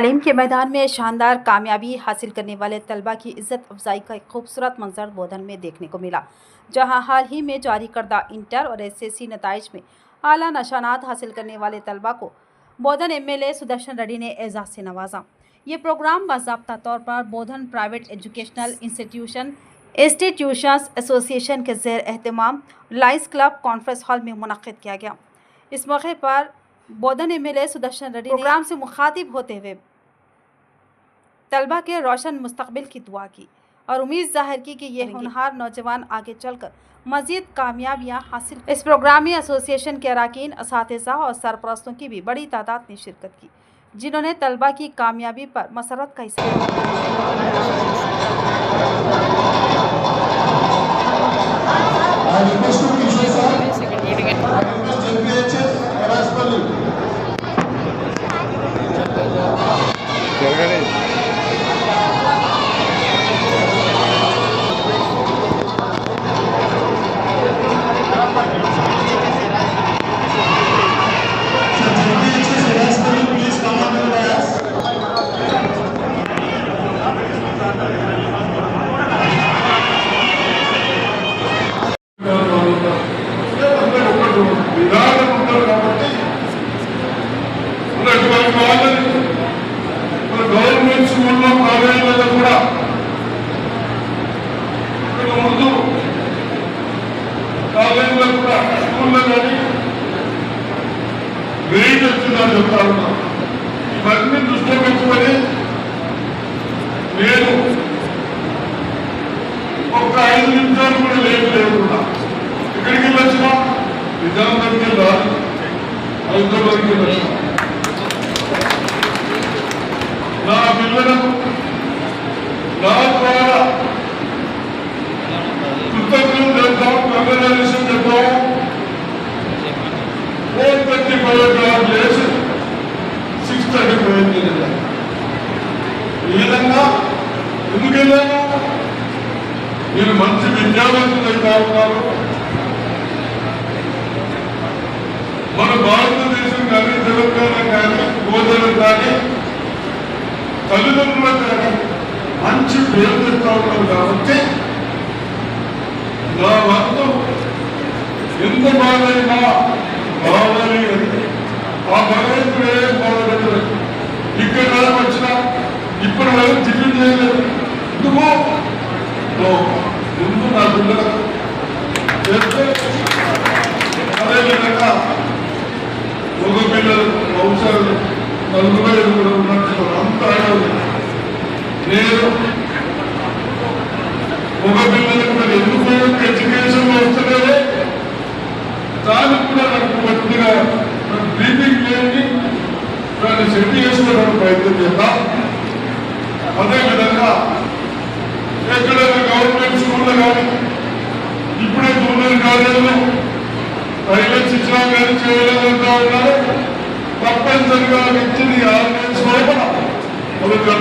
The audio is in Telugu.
तालीम के मैदान में शानदार कामयाबी हासिल करने वाले तलबा की इज़्ज़त अफजाई का एक खूबसूरत मंजर बोधन में देखने को मिला, जहाँ हाल ही में जारी करदा इंटर और एसएससी नतज में आला नशानात हासिल करने वाले तलबा को बोधन एमएलए सुदर्शन रेड्डी ने एजाज से नवाजा। ये प्रोग्राम बाबा तौर पर Bodhan private educational institution, institutions association के जेर अहतमाम लाइस क्लब कॉन्फ्रेंस हॉल में मुनद किया गया। इस मौके पर Bodhan M L Sudarshan Reddy program से मुखातिब होते हुए तलबा के रोशन मुस्तबिल की दुआ की और उम्मीद ज़ाहिर की कि ये होनहार नौजवान आगे चलकर मजीद कामयाबियाँ हासिल इस प्रोग्रामी में एसोसिएशन के अरकान इस और सरपरस्तों की भी बड़ी तादाद ने शिरकत की जिन्होंने तलबा की कामयाबी पर मसरत का हिस्सा వేడి వచ్చిందని చెప్తా ఉన్నాం. ఇవన్నీ దృష్టిలో పెట్టుకొని నేను ఒక్క ఐదు నిమిషాలు కూడా లేట్ లేకుండా ఎక్కడికి వెళ్ళొచ్చినా? నిజామాబాద్కి వెళ్ళాలి హైదరాబాద్కి వెళ్ళొచ్చినా? నా పిల్లలకు నా ద్వారా కృతజ్ఞతలు చెప్తాం కంగ్రాచులేషన్ ఎందుకు మీరు మంచి విద్యావంతులు కావున్నారు. మన భారతదేశం కానీ తెలంగాణ కానీ గోదావరి కానీ తల్లిదండ్రుల కానీ మంచి పేరు తెస్తా ఉన్నారు కాబట్టి నా వంతు ఎంత బాధైనా బాగాలి అని ఆ భగవంతుడు ఏం బాధపడలేదు ఇక్కడ వచ్చినా ఇప్పటి వరకు చేయలేదు. ఓ, ముందు నా పిల్లలకు చేస్తే అదేవిధంగా ఒక పిల్లలు బహుశా నలుగురు ఐదుగురు ఉన్నట్టు అంత నేను ఒక పిల్లలకు మరి ఎందుకు ఎడ్యుకేషన్ వస్తలేదే దానికి కూడా నాకు కొద్దిగా బ్రీతింగ్ లేని దాన్ని సెట్ చేసుకోవడానికి ప్రయత్నం చేద్దాం అదే కాదు. ఇప్పుడే జూనియర్ కాలేజీలు ప్రైవేట్ శిక్షణ కానీ చేయలేదంటా ఉన్నారు. తప్పనిసరిగా ఇచ్చింది ఆరు నేర్చుకోవాలి